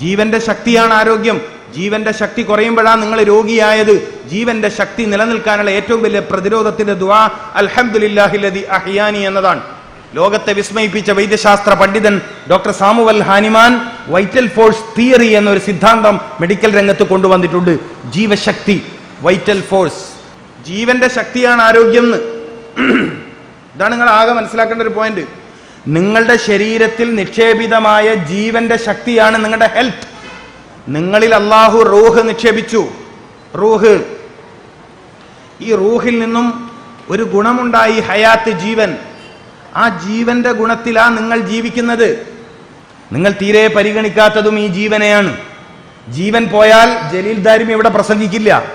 ജീവന്റെ ശക്തിയാണ് ആരോഗ്യം. ജീവന്റെ ശക്തി കുറയുമ്പോഴാണ് നിങ്ങൾ രോഗിയായത്. ജീവന്റെ ശക്തി നിലനിൽക്കാനുള്ള ഏറ്റവും വലിയ പ്രതിരോധത്തിന്റെ ദുആ അൽഹംദുലില്ലാഹില്ലദി അഹിയാനി എന്നതാണ്. ലോകത്തെ വിസ്മയിപ്പിച്ച വൈദ്യശാസ്ത്ര പണ്ഡിതൻ doctor Samuel Hahnemann vital force theory എന്നൊരു സിദ്ധാന്തം മെഡിക്കൽ രംഗത്ത് കൊണ്ടുവന്നിട്ടുണ്ട്. ജീവശക്തി വൈറ്റൽ ഫോഴ്സ്. ജീവന്റെ ശക്തിയാണ് ആരോഗ്യം എന്ന്. ഇതാണ് നിങ്ങൾ ആകെ മനസ്സിലാക്കേണ്ട ഒരു പോയിന്റ് നിങ്ങളുടെ ശരീരത്തിൽ നിക്ഷേപിതമായ ജീവന്റെ ശക്തിയാണ് നിങ്ങളുടെ ഹെൽത്ത്. നിങ്ങളിൽ അള്ളാഹു റൂഹ് നിക്ഷേപിച്ചു. റൂഹ്. ഈ റൂഹിൽ നിന്നും ഒരു ഗുണമുണ്ടായി ഹയാത്ത് ജീവൻ. ആ ജീവന്റെ ഗുണത്തിലാ നിങ്ങൾ ജീവിക്കുന്നത്. നിങ്ങൾ തീരെ പരിഗണിക്കാത്തതും ഈ ജീവനെയാണ്. ജീവൻ പോയാൽ ജലീൽ ഇവിടെ പ്രസംഗിക്കില്ല.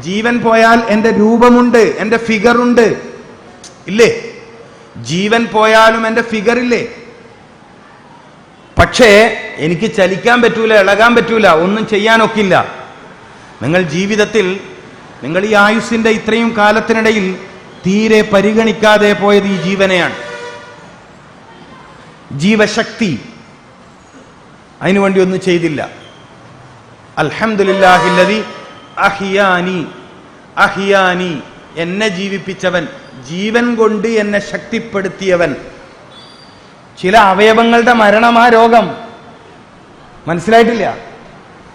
ജീവൻ പോയാൽ എന്റെ രൂപമുണ്ട് എന്റെ ഫിഗറുണ്ട് ഇല്ലേ? ജീവൻ പോയാലും എന്റെ ഫിഗറില്ലേ പക്ഷേ എനിക്ക് ചലിക്കാൻ പറ്റൂല ഇളകാൻ പറ്റൂല ഒന്നും ചെയ്യാനൊക്കില്ല. നിങ്ങൾ ജീവിതത്തിൽ നിങ്ങൾ ഈ ആയുസിന്റെ ഇത്രയും കാലത്തിനിടയിൽ തീരെ പരിഗണിക്കാതെ പോയത് ഈ ജീവനെയാണ്. ജീവശക്തി അതിനുവേണ്ടി ഒന്നും ചെയ്തില്ല. അൽഹംദുലില്ലാഹില്ലതി അഹിയാനി അഹിയാനി എന്നെ ജീവിപ്പിച്ചവൻ ജീവൻ കൊണ്ട് എന്നെ ശക്തിപ്പെടുത്തിയവൻ. ചില അവയവങ്ങളുടെ മരണമാ രോഗം. മനസ്സിലായിട്ടില്ല?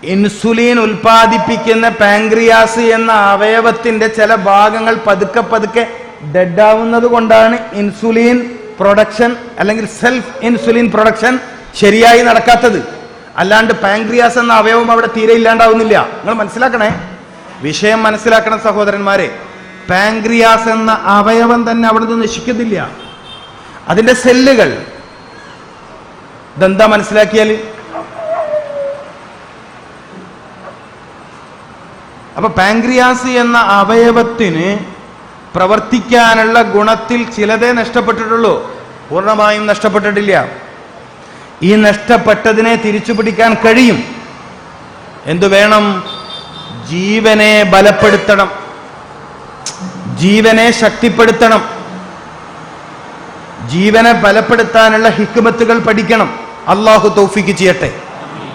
ഇൻസുലിൻ ഉൽപ്പാദിപ്പിക്കുന്ന പാങ്ക്രിയാസ് എന്ന അവയവത്തിന്റെ ചില ഭാഗങ്ങൾ പതുക്കെ പതുക്കെ ഡെഡ് ആവുന്നത് കൊണ്ടാണ് ഇൻസുലിൻ പ്രൊഡക്ഷൻ അല്ലെങ്കിൽ സെൽഫ് ഇൻസുലിൻ പ്രൊഡക്ഷൻ ശരിയായി നടക്കാത്തത്. അല്ലാണ്ട് പാങ്ക്രിയാസ് എന്ന അവയവം അവിടെ തീരെ ഇല്ലാണ്ടാവുന്നില്ല. നിങ്ങൾ മനസ്സിലാക്കണേ? വിഷയം മനസ്സിലാക്കണം സഹോദരന്മാരെ പാങ്ക്രിയാസ് എന്ന അവയവം തന്നെ അവിടുന്ന് നശിക്കുന്നില്ല. അതിന്റെ സെല്ലുകൾ. ഇതെന്താ മനസ്സിലാക്കിയാൽ അപ്പൊ പാങ്ക്രിയാസ് എന്ന അവയവത്തിന് പ്രവർത്തിക്കാനുള്ള ഗുണത്തിൽ ചിലതേ നഷ്ടപ്പെട്ടിട്ടുള്ളൂ. പൂർണമായും നഷ്ടപ്പെട്ടിട്ടില്ല. ഈ നഷ്ടപ്പെട്ടതിനെ തിരിച്ചു പിടിക്കാൻ കഴിയും. എന്തു വേണം? ജീവനെ ബലപ്പെടുത്തണം. ജീവനെ ശക്തിപ്പെടുത്തണം. ജീവനെ ബലപ്പെടുത്താനുള്ള ഹിക്കുമത്തുകൾ പഠിക്കണം. അള്ളാഹു തൗഫിക്ക് ചെയ്യട്ടെ.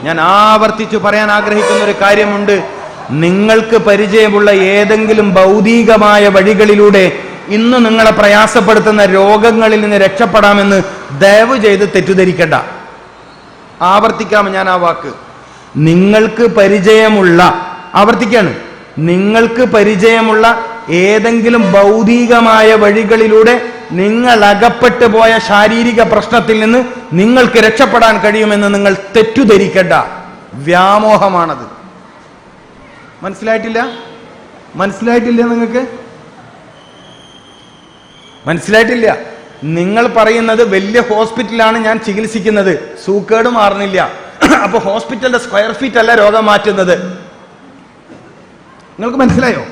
ഞാൻ ആവർത്തിച്ചു പറയാൻ ആഗ്രഹിക്കുന്ന ഒരു കാര്യമുണ്ട്. നിങ്ങൾക്ക് പരിചയമുള്ള ഏതെങ്കിലും ഭൗതികമായ വഴികളിലൂടെ ഇന്ന് നിങ്ങളെ പ്രയാസപ്പെടുത്തുന്ന രോഗങ്ങളിൽ നിന്ന് രക്ഷപ്പെടാമെന്ന് ദയവ് ചെയ്ത് തെറ്റിദ്ധരിക്കണ്ട. ആവർത്തിക്കാം ഞാൻ ആ വാക്ക്. നിങ്ങൾക്ക് പരിചയമുള്ള ആവർത്തിക്കാണ്. നിങ്ങൾക്ക് പരിചയമുള്ള ഏതെങ്കിലും ഭൗതികമായ വഴികളിലൂടെ നിങ്ങൾ അകപ്പെട്ടു പോയ ശാരീരിക പ്രശ്നത്തിൽ നിന്ന് നിങ്ങൾക്ക് രക്ഷപ്പെടാൻ കഴിയുമെന്ന് നിങ്ങൾ തെറ്റുധരിക്കേണ്ട വ്യാമോഹമാണത്. മനസ്സിലായിട്ടില്ല? മനസ്സിലായിട്ടില്ല നിങ്ങൾക്ക്? മനസ്സിലായിട്ടില്ല. നിങ്ങൾ പറയുന്നത് വലിയ ഹോസ്പിറ്റലാണ് ഞാൻ ചികിത്സിക്കുന്നത്. സൂക്കേട് മാറുന്നില്ല. അപ്പൊ ഹോസ്പിറ്റലിന്റെ സ്ക്വയർ ഫീറ്റ് അല്ല രോഗം മാറ്റുന്നത്. നിങ്ങൾക്ക് മനസ്സിലായോ?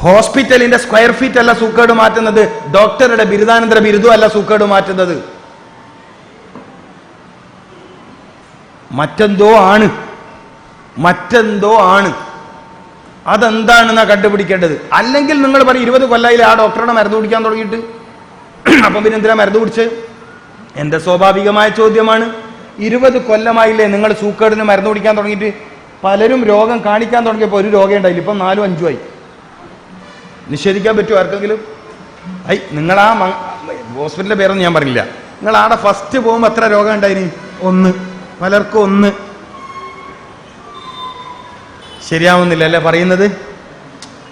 ഹോസ്പിറ്റലിന്റെ സ്ക്വയർ ഫീറ്റ് അല്ല സൂക്കേട് മാറ്റുന്നത്. ഡോക്ടറുടെ ബിരുദാനന്തര ബിരുദം അല്ല സൂക്കേട് മാറ്റുന്നത്. മറ്റെന്തോ ആണ്. മറ്റെന്തോ ആണ്. അതെന്താണെന്നാ കണ്ടുപിടിക്കേണ്ടത്? അല്ലെങ്കിൽ നിങ്ങൾ പറയും ഇരുപത് കൊല്ലായി ആ ഡോക്ടറുടെ മരുന്ന് കുടിക്കാൻ തുടങ്ങിയിട്ട്? അപ്പം പിന്നെ എന്തിനാ മരുന്ന് കുടിച്ച്? എന്റെ സ്വാഭാവികമായ ചോദ്യമാണ്. ഇരുപത് കൊല്ലമായില്ലേ നിങ്ങൾ സൂക്കേടിന് മരുന്ന് കുടിക്കാൻ തുടങ്ങിയിട്ട്? പലരും രോഗം കാണിക്കാൻ തുടങ്ങിയപ്പോൾ ഒരു രോഗം ഉണ്ടായില്ല. ഇപ്പം നാലും അഞ്ചുമായി നിഷേധിക്കാൻ പറ്റുമോ ആർക്കെങ്കിലും? ഐ നിങ്ങൾ ആ ഹോസ്പിറ്റലിന്റെ പേരൊന്നും ഞാൻ പറഞ്ഞില്ല. നിങ്ങൾ ആടെ ഫസ്റ്റ് പോകുമ്പോൾ എത്ര രോഗം ഉണ്ടായിനി? ഒന്ന്. പലർക്കും ഒന്ന്. ശരിയാവുന്നില്ല അല്ലേ പറയുന്നത്?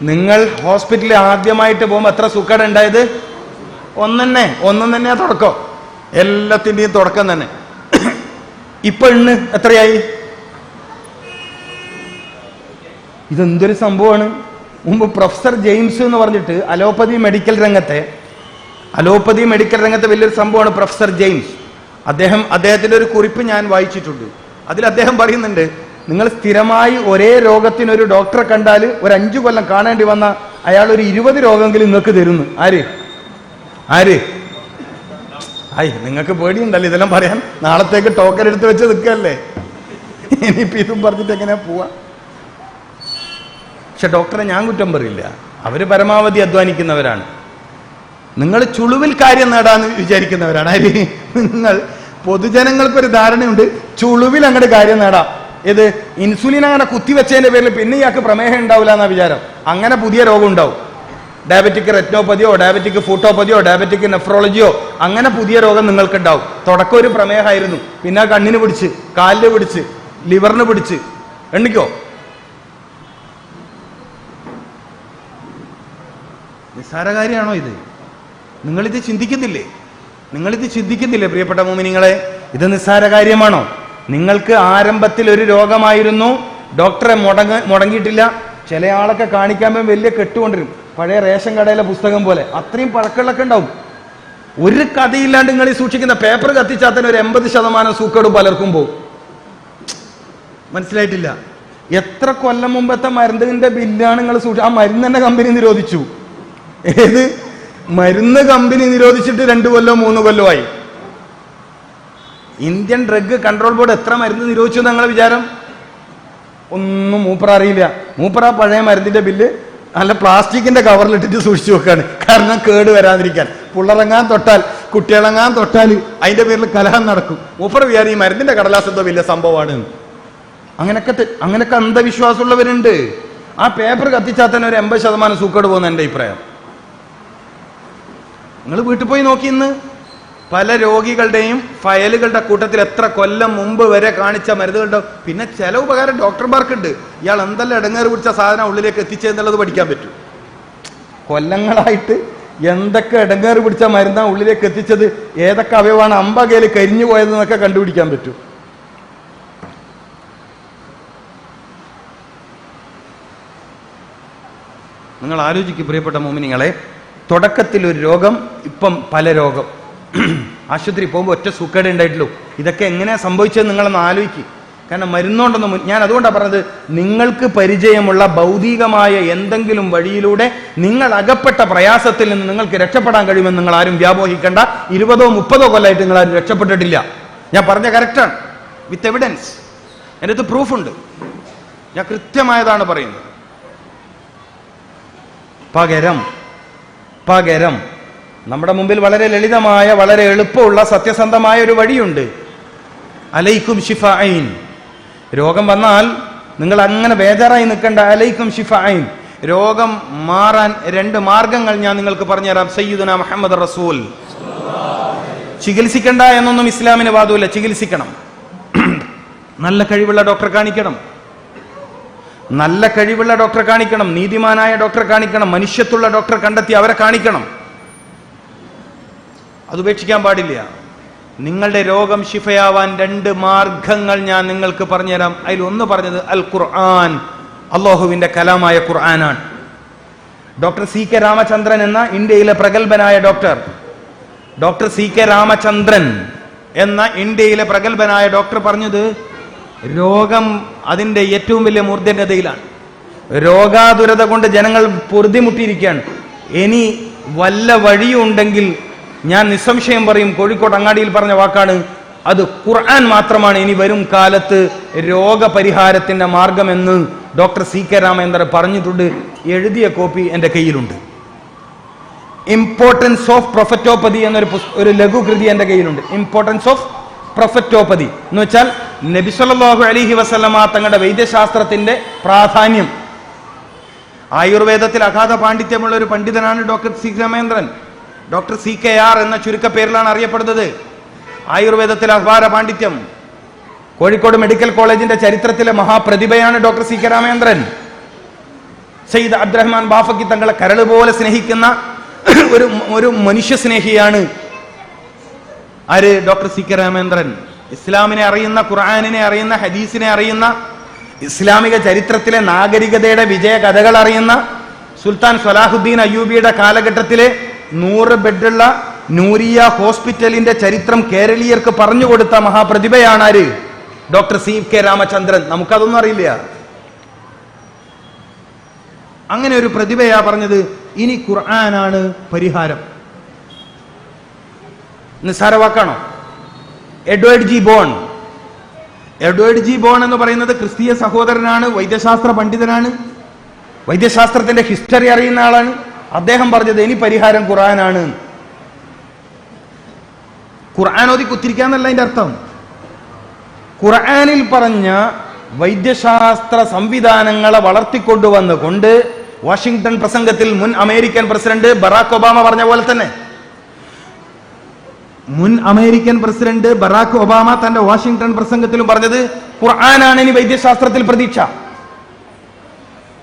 നിങ്ങൾ ഹോസ്പിറ്റലിൽ ആദ്യമായിട്ട് പോകുമ്പോൾ എത്ര സുഖട ഉണ്ടായത്? ഒന്നെന്നെ. ഒന്നും തന്നെയാ തുടക്കം. എല്ലാത്തിന്റെയും തുടക്കം തന്നെ. ഇപ്പൊ ഇന്ന് എത്രയായി? ഇതെന്തൊരു സംഭവമാണ്? മുമ്പ് പ്രൊഫസർ ജെയിംസ് എന്ന് പറഞ്ഞിട്ട് അലോപ്പതി മെഡിക്കൽ രംഗത്തെ അലോപ്പതി മെഡിക്കൽ രംഗത്തെ വലിയൊരു സംഭവമാണ് പ്രൊഫസർ ജെയിംസ്. അദ്ദേഹം അദ്ദേഹത്തിന്റെ ഒരു കുറിപ്പ് ഞാൻ വായിച്ചിട്ടുണ്ട്. അതിൽ അദ്ദേഹം പറയുന്നുണ്ട് നിങ്ങൾ സ്ഥിരമായി ഒരേ രോഗത്തിന് ഒരു ഡോക്ടറെ കണ്ടാൽ ഒരു അഞ്ചു കൊല്ലം കാണേണ്ടി വന്ന അയാൾ ഒരു ഇരുപത് രോഗമെങ്കിലും നിങ്ങൾക്ക് തരുന്നു. ആര്? ആര്? ആയി നിങ്ങൾക്ക് പേടിയുണ്ടല്ലോ ഇതെല്ലാം പറയാൻ. നാളത്തേക്ക് ടോക്കൺ എടുത്ത് വെച്ച് നിൽക്കല്ലേ. ഇനിയിപ്പോ ഇതും പറഞ്ഞിട്ട് എങ്ങനെയാ പോവാ? പക്ഷെ ഡോക്ടറെ ഞാൻ കുറ്റം പറയില്ല. അവർ പരമാവധി അധ്വാനിക്കുന്നവരാണ്. നിങ്ങൾ ചുളുവിൽ കാര്യം നേടാന്ന് വിചാരിക്കുന്നവരാണ്. അതിൽ നിങ്ങൾ പൊതുജനങ്ങൾക്കൊരു ധാരണയുണ്ട് ചുളുവിൽ അങ്ങോട്ട് കാര്യം നേടാം. ഇത് ഇൻസുലിൻ അങ്ങനെ കുത്തിവെച്ചതിന്റെ പേരിൽ പിന്നെ ഇയാൾക്ക് പ്രമേഹം ഉണ്ടാവില്ല എന്നാ വിചാരം. അങ്ങനെ പുതിയ രോഗം ഉണ്ടാവും. ഡയബറ്റിക് റെറ്റിനോപ്പതിയോ ഡയബറ്റിക് ഫൂട്ടോപ്പതിയോ ഡയബറ്റിക് നെഫ്രോളജിയോ അങ്ങനെ പുതിയ രോഗം നിങ്ങൾക്ക് ഉണ്ടാവും തുടക്കം ഒരു പ്രമേഹമായിരുന്നു. പിന്നെ കണ്ണിന് പിടിച്ച് കാലിന് പിടിച്ച് ലിവറിന് പിടിച്ച്. എണ്ണിക്കോ? നിസ്സാര കാര്യമാണോ ഇത്? നിങ്ങളിത് ചിന്തിക്കുന്നില്ലേ? നിങ്ങളിത് ചിന്തിക്കുന്നില്ലേ പ്രിയപ്പെട്ട മോമിനിങ്ങളെ? ഇത് നിസ്സാര കാര്യമാണോ നിങ്ങൾക്ക് ആരംഭത്തിൽ ഒരു രോഗമായിരുന്നു ഡോക്ടറെ മുടങ്ങ മുടങ്ങിയിട്ടില്ല ചില ആളൊക്കെ കാണിക്കാൻ പോയി വലിയ കെട്ടുകൊണ്ടിരും പഴയ റേഷൻ കടയിലെ പുസ്തകം പോലെ അത്രയും പഴക്കങ്ങളൊക്കെ ഉണ്ടാവും. ഒരു കഥയില്ലാണ്ട് നിങ്ങൾ സൂക്ഷിക്കുന്ന പേപ്പർ കത്തിച്ചാൽ തന്നെ ഒരു എൺപത് ശതമാനം സൂക്കേട് പലർക്കും പോകും മനസ്സിലായിട്ടില്ല? എത്ര കൊല്ലം മുമ്പത്തെ മരുന്നിന്റെ ബില്ലാണ് നിങ്ങൾ സൂക്ഷിച്ചു ആ മരുന്ന് തന്നെ കമ്പനി നിരോധിച്ചു. ഏത്? മരുന്ന് കമ്പനി നിരോധിച്ചിട്ട് രണ്ടു കൊല്ലോ മൂന്ന് കൊല്ലോ ആയി. ഇന്ത്യൻ ഡ്രഗ് കൺട്രോൾ ബോർഡ് എത്ര മരുന്ന് നിരോധിച്ചു ഞങ്ങളെ വിചാരം? ഒന്നും മൂപ്പറ അറിയില്ല. മൂപ്പറ പഴയ മരുന്നിന്റെ ബില്ല് നല്ല പ്ലാസ്റ്റിക്കിന്റെ കവറിലിട്ടിട്ട് സൂക്ഷിച്ചു വെക്കാണ്. കാരണം കേട് വരാതിരിക്കാൻ. പുള്ളറങ്ങാൻ തൊട്ടാൽ കുട്ടികളങ്ങാൻ തൊട്ടാൽ അതിന്റെ പേരിൽ കലഹം നടക്കും. മൂപ്പറ വിചാരം ഈ മരുന്നിന്റെ കടലാസ് എന്തോ വലിയ സംഭവമാണ്. അങ്ങനൊക്കെ അങ്ങനൊക്കെ അന്ധവിശ്വാസമുള്ളവരുണ്ട്. ആ പേപ്പർ കത്തിച്ചാൽ തന്നെ ഒരു എൺപത് ശതമാനം സൂക്കേട് പോകുന്ന എന്റെ അഭിപ്രായം. നിങ്ങൾ വീട്ടിൽ പോയി നോക്കി ഇന്ന്. പല രോഗികളുടെയും ഫയലുകളുടെ കൂട്ടത്തിൽ എത്ര കൊല്ലം മുമ്പ് വരെ കാണിച്ച മരുന്നുകളുടെ പിന്നെ ചില ഉപകാരം ഡോക്ടർമാർക്കുണ്ട് ഇയാൾ എന്തെല്ലാം ഇടങ്ങേറി പിടിച്ച സാധനം ഉള്ളിലേക്ക് എത്തിച്ചെന്നുള്ളത് പഠിക്കാൻ പറ്റും. കൊല്ലങ്ങളായിട്ട് എന്തൊക്കെ ഇടങ്ങേറി പിടിച്ച മരുന്നാണ് ഉള്ളിലേക്ക് എത്തിച്ചത്? ഏതൊക്കെ അവയവാണ് അമ്പകയിൽ കരിഞ്ഞു പോയതെന്നൊക്കെ കണ്ടുപിടിക്കാൻ പറ്റും. നിങ്ങൾ ആലോചിക്കും പ്രിയപ്പെട്ട മോമിനിങ്ങളെ. തുടക്കത്തിൽ ഒരു രോഗം ഇപ്പം പല രോഗം. ആശുപത്രി പോകുമ്പോൾ ഒറ്റ സൂക്കേട് ഉണ്ടായിട്ടുള്ളൂ. ഇതൊക്കെ എങ്ങനെയാ സംഭവിച്ചത് നിങ്ങളൊന്ന് ആലോചിക്കും. കാരണം മരുന്നുകൊണ്ടൊന്നും ഞാൻ അതുകൊണ്ടാണ് പറഞ്ഞത് നിങ്ങൾക്ക് പരിചയമുള്ള ഭൗതികമായ എന്തെങ്കിലും വഴിയിലൂടെ നിങ്ങൾ അകപ്പെട്ട പ്രയാസത്തിൽ നിന്ന് നിങ്ങൾക്ക് രക്ഷപ്പെടാൻ കഴിയുമെന്ന് നിങ്ങൾ ആരും വ്യാമോഹിക്കേണ്ട. ഇരുപതോ മുപ്പതോ കൊല്ലമായിട്ട് നിങ്ങൾ ആരും രക്ഷപ്പെട്ടിട്ടില്ല. ഞാൻ പറഞ്ഞ കറക്റ്റാണ്. വിത്ത് എവിഡൻസ് എന്റെ അടുത്ത് പ്രൂഫുണ്ട്. ഞാൻ കൃത്യമായതാണ് പറയുന്നത്. പകരം പകരം. നമ്മുടെ മുമ്പിൽ വളരെ ലളിതമായ വളരെ എളുപ്പമുള്ള സത്യസന്ധമായ ഒരു വഴിയുണ്ട്. അലൈക്കും ഷിഫൈൻ രോഗം വന്നാൽ നിങ്ങൾ അങ്ങനെ ബേജാറായി നിൽക്കേണ്ട. അലൈക്കും ഷിഫൈൻ രോഗം മാറാൻ രണ്ട് മാർഗങ്ങൾ ഞാൻ നിങ്ങൾക്ക് പറഞ്ഞുതരാം. സയ്യിദുന മുഹമ്മദ് റസൂൽ. ചികിത്സിക്കണ്ട എന്നൊന്നും ഇസ്ലാമിന് വാദമില്ല ചികിത്സിക്കണം. നല്ല കഴിവുള്ള ഡോക്ടറെ കാണിക്കണം. നല്ല കഴിവുള്ള ഡോക്ടറെ കാണിക്കണം നീതിമാനായ ഡോക്ടറെ കാണിക്കണം മനുഷ്യത്തുള്ള ഡോക്ടറെ കണ്ടെത്തി അവരെ കാണിക്കണം. അത് ഉപേക്ഷിക്കാൻ പാടില്ല. നിങ്ങളുടെ രോഗം ശിഫയാവാൻ രണ്ട് മാർഗങ്ങൾ ഞാൻ നിങ്ങൾക്ക് പറഞ്ഞുതരാം. അതിൽ ഒന്ന് പറഞ്ഞത് അൽ ഖുർആൻ അള്ളാഹുവിന്റെ കലാമായ ഖുർആനാണ്. ഡോക്ടർ സി കെ രാമചന്ദ്രൻ എന്ന ഇന്ത്യയിലെ പ്രഗത്ഭനായ doctor doctor C K Ramachandran എന്ന ഇന്ത്യയിലെ പ്രഗത്ഭനായ ഡോക്ടർ പറഞ്ഞത് രോഗം അതിന്റെ ഏറ്റവും വലിയ മൂർധന്യതയിലാണ്. രോഗാതുരത കൊണ്ട് ജനങ്ങൾ പൊറുതിമുട്ടിയിരിക്കുകയാണ്. ഇനി വല്ല വഴിയുണ്ടെങ്കിൽ ഞാൻ നിസ്സംശയം പറയും കോഴിക്കോട് അങ്ങാടിയിൽ പറഞ്ഞ വാക്കാണ് അത് ഖുർആൻ മാത്രമാണ്. ഇനി വരും കാലത്ത് രോഗപരിഹാരത്തിന്റെ മാർഗമെന്ന് ഡോക്ടർ സി കെ രാമേന്ദ്രൻ പറഞ്ഞിട്ടുണ്ട്. എഴുതിയ കോപ്പി എന്റെ കയ്യിലുണ്ട്. ഇമ്പോർട്ടൻസ് ഓഫ് പ്രൊഫറ്റോപ്പതി എന്നൊരു ഒരു ലഘുകൃതി എന്റെ കയ്യിലുണ്ട്. ഇമ്പോർട്ടൻസ് ഓഫ് പ്രൊഫറ്റോപ്പതി എന്ന് വെച്ചാൽ നബിസല്ലാഹു അലിഹി വസല്ലമ തങ്ങളുടെ വൈദ്യശാസ്ത്രത്തിന്റെ പ്രാധാന്യം. ആയുർവേദത്തിൽ അഗാധ പാണ്ഡിത്യമുള്ള ഒരു പണ്ഡിതനാണ് doctor C Ramendran. Doctor C K R എന്ന ചുരുക്കപ്പേരിലാണ് അറിയപ്പെടുന്നത്. ആയുർവേദത്തിൽ അപാര പാണ്ഡിത്യം. കോഴിക്കോട് മെഡിക്കൽ കോളേജിന്റെ ചരിത്രത്തിലെ മഹാപ്രതിഭയാണ് doctor C K Ramendran. Sayyid Abdurahman Bafaqi തങ്ങളെ കരൾ പോലെ സ്നേഹിക്കുന്ന ഒരു ഒരു മനുഷ്യ സ്നേഹിയാണ് ആര്? Doctor C K Ramendran. ഇസ്ലാമിനെ അറിയുന്ന ഖുർആാനിനെ അറിയുന്ന ഹദീസിനെ അറിയുന്ന ഇസ്ലാമിക ചരിത്രത്തിലെ നാഗരികതയുടെ വിജയ കഥകൾ അറിയുന്ന സുൽത്താൻ സലാഹുദ്ദീൻ അയ്യൂബിയുടെ കാലഘട്ടത്തിലെ നൂറ് ബെഡുള്ള നൂരിയ ഹോസ്പിറ്റലിന്റെ ചരിത്രം കേരളീയർക്ക് പറഞ്ഞു കൊടുത്ത മഹാപ്രതിഭയാണ് ആര്? Doctor C K Ramachandran. നമുക്കതൊന്നും അറിയില്ല. അങ്ങനെ ഒരു പ്രതിഭയാ പറഞ്ഞത് ഇനി ഖുർആനാണ് പരിഹാരം. നിസ്സാര വാക്കാണോ Edward G Bone. Edward G Bone എന്ന് പറയുന്നത് ക്രിസ്തീയ സഹോദരനാണ് വൈദ്യശാസ്ത്ര പണ്ഡിതനാണ് വൈദ്യശാസ്ത്രത്തിന്റെ ഹിസ്റ്ററി അറിയുന്ന ആളാണ്. അദ്ദേഹം പറഞ്ഞത് ഇനി പരിഹാരം ഖുർആനാണ്. ഖുർആൻ ഓതി കുത്തിരിക്കാന്നല്ല അതിന്റെ അർത്ഥം. ഖുർആാനിൽ പറഞ്ഞ വൈദ്യശാസ്ത്ര സംവിധാനങ്ങളെ വളർത്തിക്കൊണ്ടുവന്നുകൊണ്ട് വാഷിംഗ്ടൺ പ്രസംഗത്തിൽ മുൻ അമേരിക്കൻ പ്രസിഡന്റ് ബറാക്ക് ഒബാമ പറഞ്ഞ പോലെ തന്നെ മുൻ അമേരിക്കൻ പ്രസിഡന്റ് ബറാക്ക് ഒബാമ തന്റെ വാഷിംഗ്ടൺ പ്രസംഗത്തിലും പറഞ്ഞത് ഖുർആനാണ് ഇനി വൈദ്യശാസ്ത്രത്തിൽ പ്രതീക്ഷ.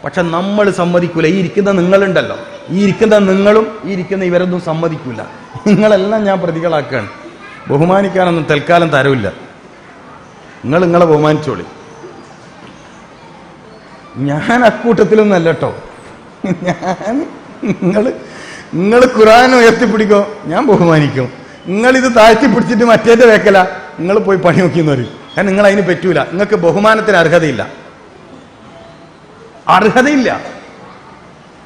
പക്ഷെ നമ്മൾ സമ്മതിക്കൂല. ഈ ഇരിക്കുന്ന നിങ്ങളുണ്ടല്ലോ. ഈ ഇരിക്കുന്ന നിങ്ങളും ഈ ഇരിക്കുന്ന ഇവരൊന്നും സമ്മതിക്കൂല. നിങ്ങളെല്ലാം ഞാൻ പ്രതികളാക്കുകയാണ് ബഹുമാനിക്കാനൊന്നും തൽക്കാലം തരവില്ല നിങ്ങൾ നിങ്ങളെ ബഹുമാനിച്ചോളി. ഞാൻ അക്കൂട്ടത്തിലൊന്നല്ല കേട്ടോ. ഞാൻ നിങ്ങൾ നിങ്ങൾ ഖുറാൻ ഉയർത്തിപ്പിടിക്കോ? ഞാൻ ബഹുമാനിക്കും. നിങ്ങൾ ഇത് താഴ്ത്തി പിടിച്ചിട്ട് മറ്റേത് വേക്കല. നിങ്ങൾ പോയി പണി നോക്കിയെന്ന് പറയും കാരണം നിങ്ങൾ അതിന് പറ്റൂല. നിങ്ങൾക്ക് ബഹുമാനത്തിന് അർഹതയില്ല. അർഹതയില്ല.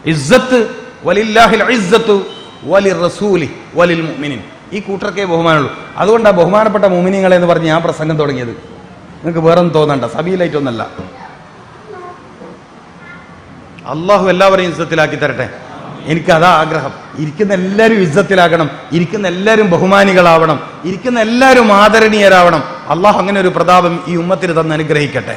ഇസ്സത്ത് വലില്ലാഹിൽ ഇസ്സത്തു വലി റസൂലി വലിൽ മുഅ്മിനിൻ ഈ കൂട്ടർക്കേ ബഹുമാനമുള്ളൂ. അതുകൊണ്ടാണ് ബഹുമാനപ്പെട്ട മുമിനിങ്ങളെ എന്ന് പറഞ്ഞ് ഞാൻ പ്രസംഗം തുടങ്ങിയത്. നിങ്ങൾക്ക് വേറൊന്നും തോന്നണ്ട. സബീലായിട്ടൊന്നല്ല. അള്ളാഹു എല്ലാവരെയും ഇസ്സത്തിലാക്കി തരട്ടെ. എനിക്ക് അതാ ആഗ്രഹം. ഇരിക്കുന്ന എല്ലാവരും ഇജ്ജത്തിലാകണം ഇരിക്കുന്ന എല്ലാവരും ബഹുമാനികളാവണം. ഇരിക്കുന്ന എല്ലാവരും ആദരണീയരാവണം. അള്ളാഹു അങ്ങനെ ഒരു പ്രതാപം ഈ ഉമ്മത്തിന് തന്ന് അനുഗ്രഹിക്കട്ടെ.